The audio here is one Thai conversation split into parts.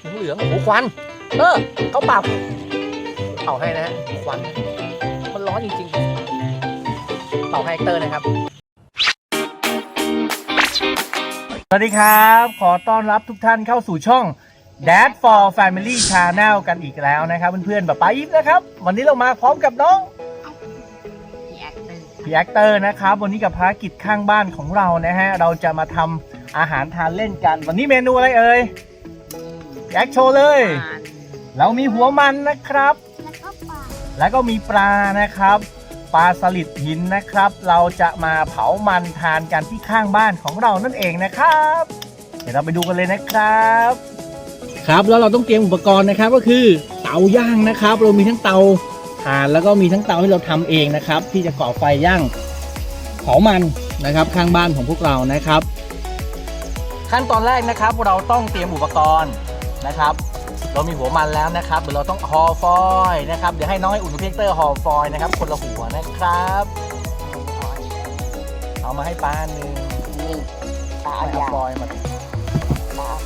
เหลืองๆโอ้โหควัน เออเขาเป่าเป่าให้นะฮะควัน มันร้อนจริงๆเป่าให้เตอร์นะครับ สวัสดีครับ ขอต้อนรับทุกท่านเข้าสู่ช่อง Dad for Family Channel กันอีกแล้วนะครับเพื่อนๆแบบป้ายิปนะครับ วันนี้เรามาพร้อมกับน้องพี่แอคเตอร์พี่แอคเตอร์นะครับ วันนี้กับภารกิจข้างบ้านของเรานะฮะ เราจะมาทำอาหารทานเล่นกัน วันนี้เมนูอะไรเอ่ยพี่ แอคโชว์เลยทานเรามีหัวมันนะครับ แล้วก็ปลาแล้วก็มีปลานะครับ ปลาสลิดหินนะครับ เราจะมาเผามันทานกันที่ข้างบ้านของเรานั่นเองนะครับ เดี๋ยวเราไปดูกันเลยนะครับ ครับแล้วเราต้องเตรียมอุปกรณ์นะครับก็คือเตาย่างนะครับ เรามีทั้งเตาถ่านแล้วก็มีทั้งเตาที่เราทำเองนะครับ ที่จะก่อไฟย่างเผามันนะครับ ข้างบ้านของพวกเรานะครับ ขั้นตอนแรกนะครับเราต้องเตรียมอุปกรณ์ นะครับ เรามีหัวมันแล้วนะครับเดี๋ยวเราต้องห่อฟอยล์นะครับ เดี๋ยวให้น้องให้อุ่นกับพี่เตอร์ห่อฟอยล์นะครับ คนละหัวนะครับ เอามาให้ป้าหนึ่งนี่ตาเอายาฟอยล์มา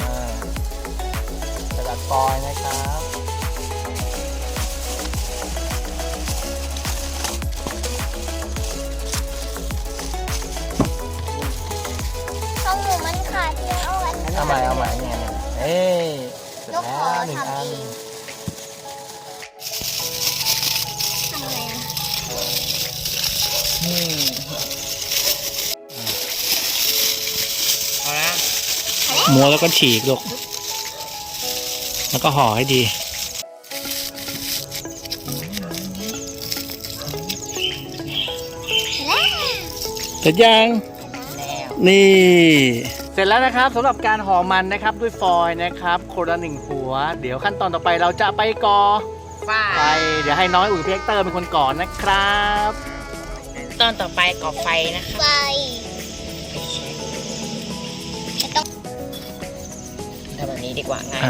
เออกระดาษฟอยล์นะครับของหนูมันขาดเพียงเอาอันนี้ เอาใหม่เอาใหม่เนี่ยเนี่ยเอ้ย เร็จแล้วหนึ่งอันทำไงอะนี่เอาละม้วนแล้วก็ฉีกลูก แล้วก็ห่อให้ดี เสร็จยัง นี่ เสร็จแล้วนะครับสำหรับการห่อมันนะครับด้วยฟอยล์นะครับคนละหนึ่งหัว เดี๋ยวขั้นตอนต่อไปเราจะไปก่อฝ้าไฟเดี๋ยวให้น้อยอุ่นเพียกเตอร์เป็นคนก่อนนะครับ ตอนต่อไปก่อไฟนะคะไฟจะต้องทำแบบนี้ดีกว่าง่า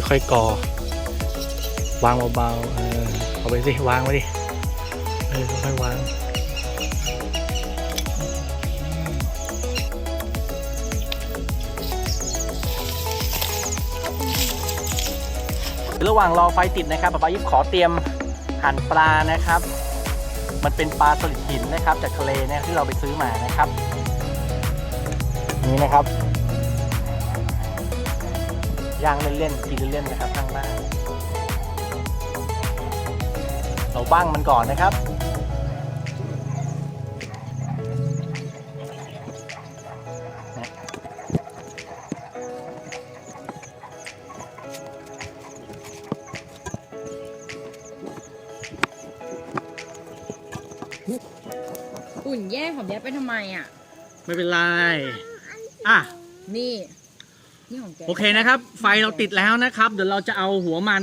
ย ค่อยๆก่อ วางเบาๆเออเอาไปสิวางไว้ดิเออค่อยๆวางระหว่างรอไฟติดนะครับป๊าป๊ายิบขอเตรียมหั่นปลานะครับ มันเป็นปลาสลิดหินนะครับ จากทะเลนี่ยที่เราไปซื้อมานะครับ นี่นะครับย่างเล่นๆกินเล่นๆนะครับข้างบ้าน เราบ้างมันก่อนนะครับ อุ่นแย่ของแย่ไปทำไมอะ ไม่เป็นไร อะ นี่ นี่ของแกโอเคนะครับ ไฟเราติดแล้วนะครับ เดี๋ยวเราจะเอาหัวมัน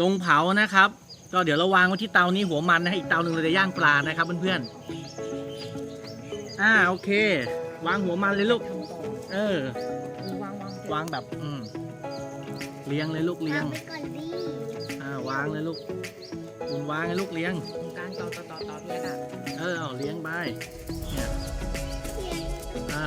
ลงเผานะครับ ก็เดี๋ยวเราวางไว้ที่เตานี้หัวมันนะฮะอีกเตาหนึ่งเราจะย่างปลานะครับเพื่อนๆอ่าโอเค วางหัวมันเลยลูก เออ วางวางวางแบบอืมเลี้ยงเลยลูกเลี้ยงวางไปก่อนดิอ่าวางเลยลูกคุณวางให้ลูกเลี้ยงตรงกลางต่อต่อต่อต่อเนี่ยอะเออเอาเลี้ยงไปเนี่ยอ่า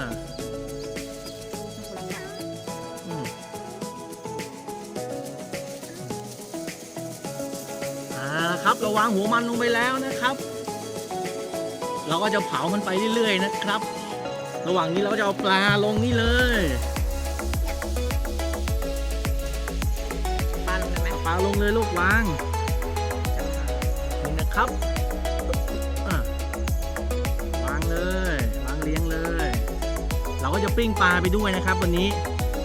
เราวางหัวมันลงไปแล้วนะครับ เราก็จะเผามันไปเรื่อยๆนะครับ ระหว่างนี้เราก็จะเอาปลาลงนี่เลยปลาลงเลยไหมเอาปลาลงเลยลูกวางนี่นะครับอะวางเลยวางเลี้ยงเลย เราก็จะปิ้งปลาไปด้วยนะครับ วันนี้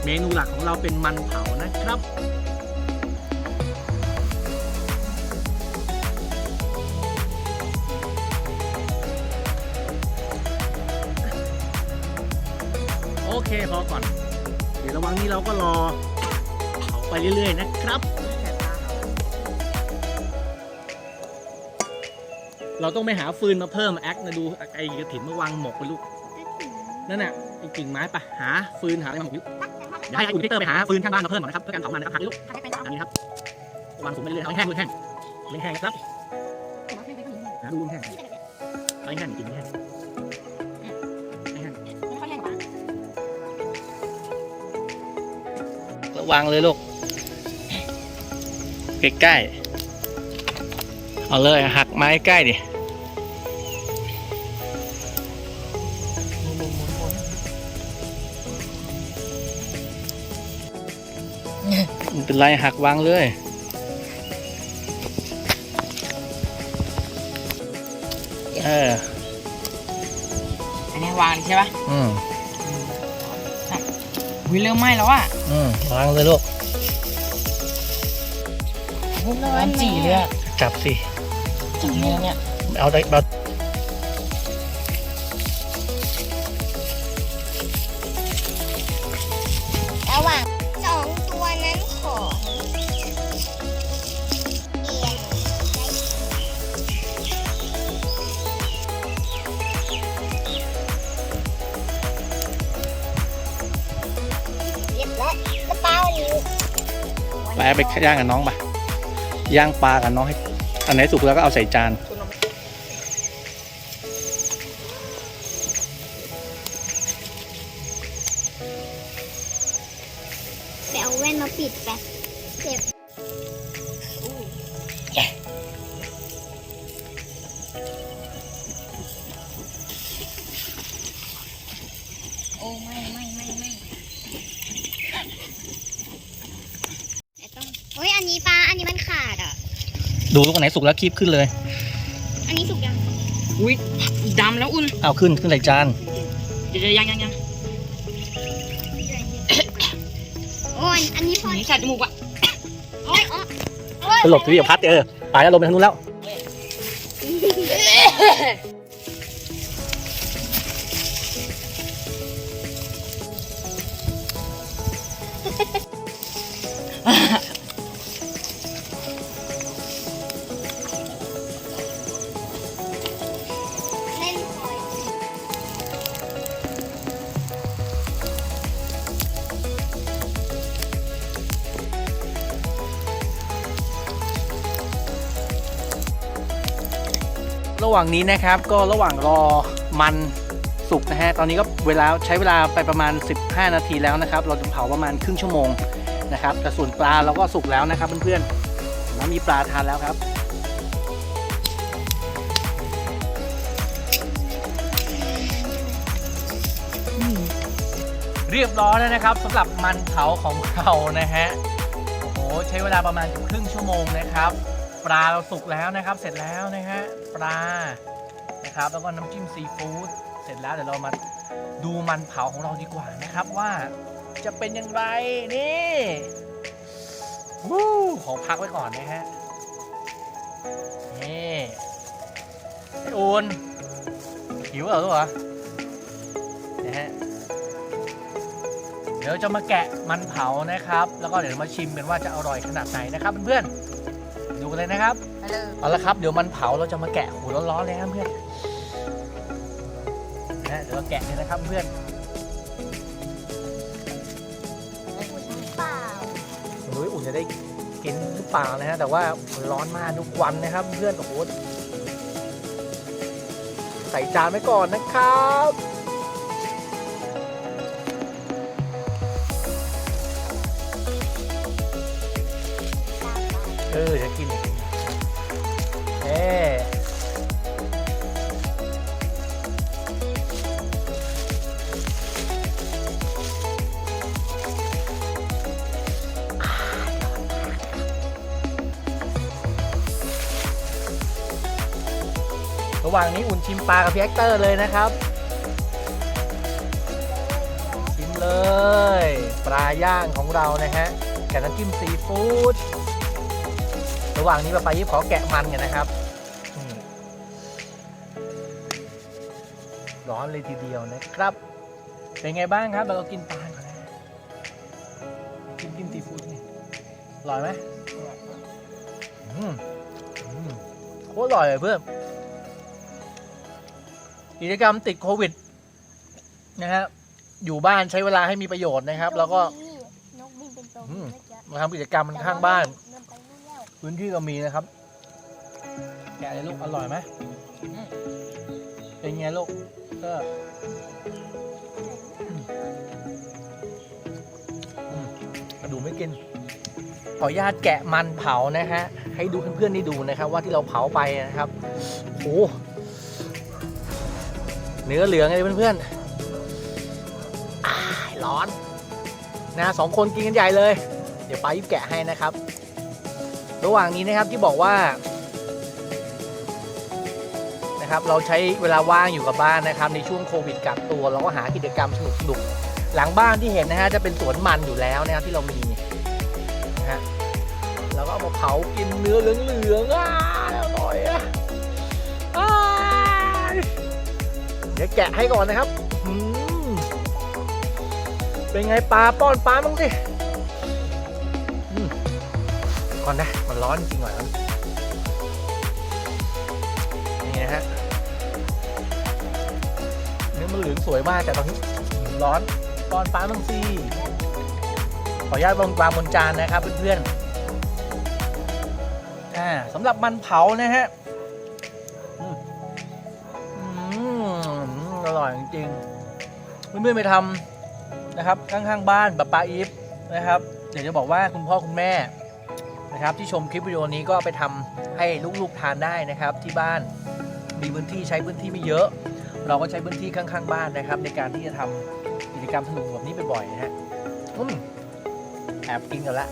เมนูหลักของเราเป็นมันเผานะครับ เคพอก่อน เดี๋ยวระหวังนี้เราก็รอเผาไปเรื่อยๆนะครับแต่ปลาเราต้องไปหาฟืนมาเพิ่มแอคนะดูไอ้กระถิ่นมาวางหมกไปลูก นั่นน่ะไอ้กิ่งไม้ไปหาฟืนหาอะไรมาหมกลูกเดี๋ยวให้คุณพีเตอร์ไปหาฟืนข้างบ้านมาเพิ่มก่อนนะครับเพื่อการเผามันนะครับหาให้ลูกอันนี้ครับวางสูงไปเรื่อยๆเอาให้แห้งเลยแห้งไม่แห้งครับนะดูแห้งไอ้หั่นกินแห้ง ระวังเลยลูก ใกล้ๆ เอาเลยหักไม้ใกล้ดิมันเป็นไรหักวางเลยเออ อันนี้วางใช่ปะอืม วิเริ่มไหม้แล้วอะอืมวางเลยลูกร้อนจีเลยอะจับสิจีเลยเนี่ย เอาได้เอา ไปไปย่างกับน้องปะย่างปลากับน้องให้อันไหนสุกแล้วก็เอาใส่จาน อ้ยอันนี้ปลาอันนี้มันขาดอะ ดูลูกอันไหนสุกแล้วคีบขึ้นเลย อันนี้สุกยังอุ้ยดำแล้วอุ่นเอาขึ้นขึ้นใส่จานเดี๋ยวยังยังยังโอ้ยอันนี้พอนี่ใส่จมูกอะโอ้ยอ๋อโอ้ยไปหลบที่พี่พัดเออปลาจะลงไปทางนู้นแล้ว ระหว่างนี้นะครับ ก็ระหว่างรอมันสุกนะฮะตอนนี้ก็เวลาใช้เวลาไปประมาณ 15 นาทีแล้วนะครับ เราจะเผาประมาณครึ่งชั่วโมงนะครับแต่ส่วนปลาเราก็สุกแล้วนะครับเพื่อนๆแล้วมีปลาทานแล้วครับเรียบร้อยแล้วนะครับสำหรับมันเผาของเรานะฮะโอ้โหใช้เวลาประมาณครึ่งชั่วโมงนะครับ ปลาเราสุกแล้วนะครับ เสร็จแล้วนะฮะปลานะครับ แล้วก็น้ำจิ้มซีฟู้ดเสร็จแล้วเดี๋ยวเรามาดูมันเผาของเราดีกว่านะครับว่าจะเป็นอย่างไรนี่วู้ขอพักไว้ก่อนนะฮะนี่ไออุ่นหิวเหรอลูกเหรอนะฮะเดี๋ยวจะมาแกะมันเผานะครับ แล้วก็เดี๋ยวมาชิมกันว่าจะอร่อยขนาดไหนนะครับเพื่อนๆดูกัน เลยนะครับ ไปเลยเอาละครับ เดี๋ยวมันเผาเราจะมาแกะหูร้อนๆเลยครับเพื่อนนะเดี๋ยวเราแกะเลยนะครับเพื่อนเปล่าหนูอุ่นจะได้กินหรือเปล่านะฮะแต่ว่ามันร้อนมากทุกวันนะครับ เพื่อนโอ้โหใส่จานไว้ก่อนนะครับเออจะกินจะกินเอ๊ ระหว่างนี้อุ่นชิมปลากับพี่แอคเตอร์เลยนะครับ ชิมเลย ปลาย่างของเรานะฮะกับน้ำจิ้มซีฟู้ดระหว่างนี้ป้าไปายิบขอแกะมันกันนะครับ อนเลยทีเดียวนะครับ เป็นไงบ้างครับเรากินปลาก่อนนะกินกินซีฟู้ดนี่อร่อยไหมอืมอืมโคตรอร่อยเลยเพื่อนกิจกรรมติดโควิด นะฮะอยู่บ้านใช้เวลาให้มีประโยชน์นะครับ แล้วก็นกบินเป็นตัวอืมเมื่อกี้มาทำกิจกรรมข้างบ้านเดินไปนู่นแล้วพื้นที่เรามีนะครับ แกะเลยลูกอร่อยไหมเป็นไงลูก ก็กระดูไม่กิน ขออนุญาตแกะมันเผานะฮะ ให้ดูเพื่อนๆได้ดูนะครับ ว่าที่เราเผาไปนะครับโอ้เนื้อเหลืองเลยเพื่อนๆร้อนนะสองคนกินกันใหญ่เลย เดี๋ยวไปยิบแกะให้นะครับ ระหว่างนี้นะครับที่บอกว่า นะครับ เราใช้เวลาว่างอยู่กับบ้านนะครับ ในช่วงโควิดกักตัว เราก็หากิจกรรมสนุกๆหลังบ้านที่เห็นนะฮะจะเป็นสวนมันอยู่แล้วนะครับที่เรามีนะฮะเราก็เอามาเผากินเนื้อเหลืองๆอะอร่อยอะอ้ายเดี๋ยวแกะให้ก่อนนะครับเป็นไงปลาป้อนปลาบ้างสิก่อนนะมันร้อนจริงหน่อยครับ มันเหลืองสวยมากแต่ตอนนี้ร้อนป้อนปลาบ้างสิขออนุญาตวางวางบนจานนะครับเพื่อนๆอ่าสำหรับมันเผานะฮะอร่อยจริงๆเพื่อนๆไปทำนะครับข้างๆบ้านป้าป้าอีฟนะครับเดี๋ยวจะบอกว่าคุณพ่อคุณแม่นะครับ ที่ชมคลิปวิดีโอนี้ก็ไปทำให้ลูกๆทานได้นะครับ ที่บ้านมีพื้นที่ใช้พื้นที่ไม่เยอะ เราก็ใช้พื้นที่ข้างๆบ้านนะครับ ในการที่จะทำกิจกรรมสนุกแบบนี้บ่อยๆนะฮะอืมแอบกินกันละ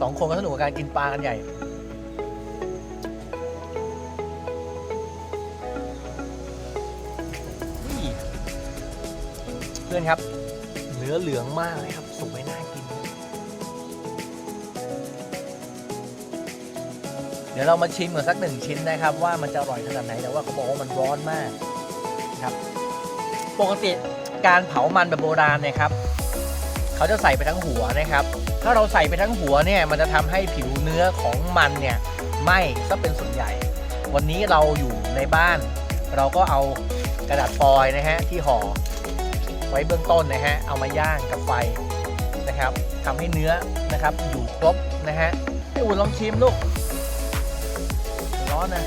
สองคนก็สนุกกับการกินปลากันใหญ่เพื่อนครับ เนื้อเหลืองมากเลยครับ สุกไม่น่ากิน เดี๋ยวเรามาชิมกันสักหนึ่งชิ้นนะครับ ว่ามันจะอร่อยขนาดไหนแต่ว่าเขาบอกว่ามันร้อนมาก ครับ ปกติการเผามันแบบโบราณเนี่ยครับเขาจะใส่ไปทั้งหัวนะครับ ถ้าเราใส่ไปทั้งหัวเนี่ยมันจะทำให้ผิวเนื้อของมันเนี่ยไหม้ซะเป็นส่วนใหญ่ วันนี้เราอยู่ในบ้าน เราก็เอากระดาษฟอยล์นะฮะที่ห่อไว้เบื้องต้นนะฮะเอามาย่างกับไฟนะครับทำให้เนื้อนะครับอยู่ครบนะฮะพี่อุ่นลองชิมลูกร้อนนะ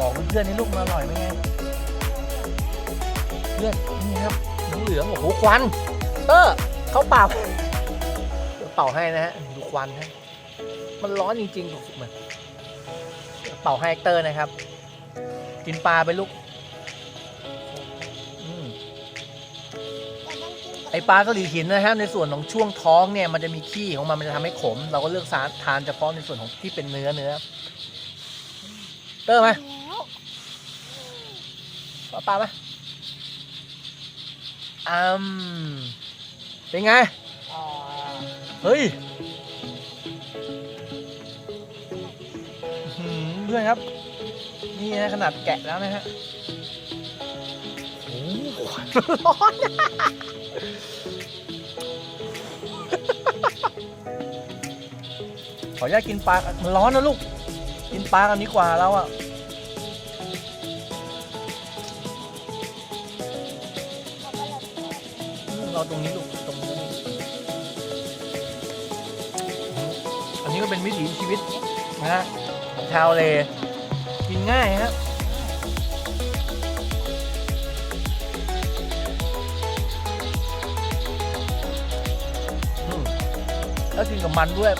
บอกเพื่อนๆนี่ลูกมันอร่อยไหมไงเพื่อนนี่ครับเหลืองโอ้โหควันเตอร์เขาเป่าเป่าให้นะฮะดูควันฮะมันร้อนจริงๆสุกๆมันเป่าให้แอคเตอร์นะครับ กินปลาไปลูกไอปลาเกาหลีหินนะครับในส่วนของช่วงท้องเนี่ยมันจะมีขี้ของมันมันจะทำให้ขม เราก็เลือกสารทานเฉพาะในส่วนของที่เป็นเนื้อเนื้อ เตอร์ไหม แล้วปลาปลาไหมอืมเป็นไง เฮ้ยเพื่อนครับ นี่นะขนาดแกะแล้วนะฮะโอ้โหร้อนขออนุญาตกินปลา มันร้อนนะลูก กินปลากันดีกว่าเราอะ เราตรงนี้ลูกตรงนี้อันนี้ก็เป็นวิถีชีวิตนะฮะของชาวเลกินง่ายฮะอืมแล้วกินกับมันด้วย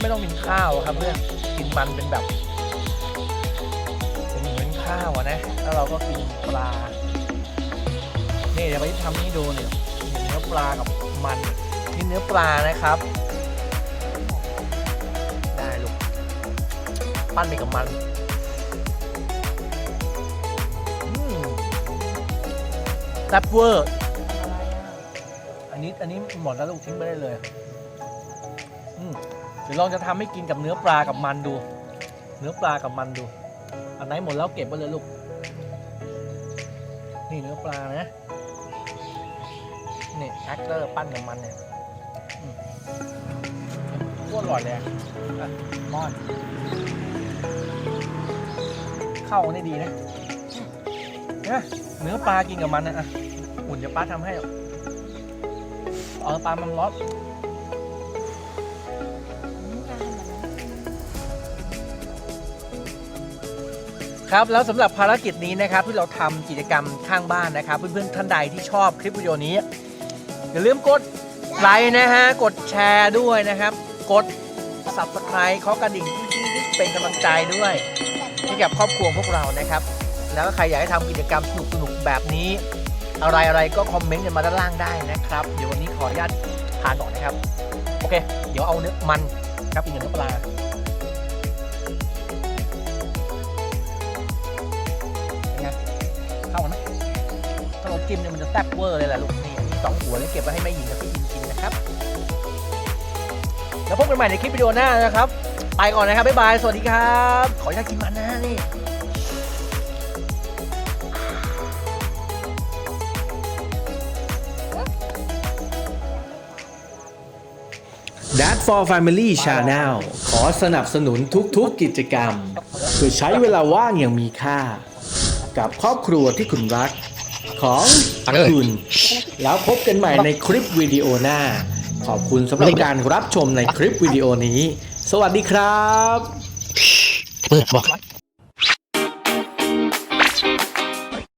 ไม่ต้องกินข้าวครับเพื่อนกินมันเป็นแบบเป็นเหมือนข้าวอะนะ แล้วเราก็กินปลา นี่เดี๋ยวไปทำให้ดูเนี่ยเนื้อปลากับมันนี่เนื้อปลานะครับ ได้ลูกปั้นไปกับมันอืมแซ่บเวอร์อันนี้อันนี้หมดแล้วลูกทิ้งไปได้เลยอืมเดี๋ยวลองจะทำให้กินกับเนื้อปลากับมันดู เนื้อปลากับมันดู อันไหนหมดแล้วเก็บไว้เลยลูก นี่เนื้อปลานะ นี่ยแอคเตอร์ปั้นของมันเนี่ยโคตรอร่อยเลยอ่อนเข้าได้ดีนะเนี่ยเนื้อปลากินกับมันนะอะอุ่นจะป้าทำให้เอาปลามันร้อนครับแล้วสำหรับภารกิจนี้นะครับที่เราทำกิจกรรมข้างบ้านนะครับ เพื่อนๆท่านใดที่ชอบคลิปวิดีโอนี้ อย่าลืมกดไลค์นะฮะ กดแชร์ด้วยนะครับ กด subscribe เคาะกระดิ่งที่เป็นกำลังใจด้วยให้กับครอบครัวพวกเรานะครับ แล้วก็ใครอยากให้ทำกิจกรรมสนุกๆแบบนี้ อะไรอะไรก็คอมเมนต์กันมาด้านล่างได้นะครับ เดี๋ยววันนี้ขออนุญาตทานก่อนนะครับ โอเค เดี๋ยวเอาเนื้อมันครับอีกหนึ่งน้ำปลาเป็นไงเข้ากันไหมถ้าเราจิ้มเนี่ยมันจะแซ่บเวอร์เลยแหละลูกนี่ สองหัวเลยเก็บไว้ให้แม่หญิงกับพี่หญิงกินนะครับ แล้วพบกันใหม่ในคลิปวิดีโอหน้านะครับ ไปก่อนนะครับ บ๊ายบาย สวัสดีครับ ขออนุญาตกินมันนะนี่ Dad for Family Channel ขอสนับสนุนทุกๆกิจกรรมเพื่อใช้เวลาว่างอย่างมีค่า กับครอบครัวที่คุณรัก ของคุณ แล้วพบกันใหม่ในคลิปวิดีโอหน้า ขอบคุณสำหรับการรับชมในคลิปวิดีโอนี้ สวัสดีครับเปิดบอก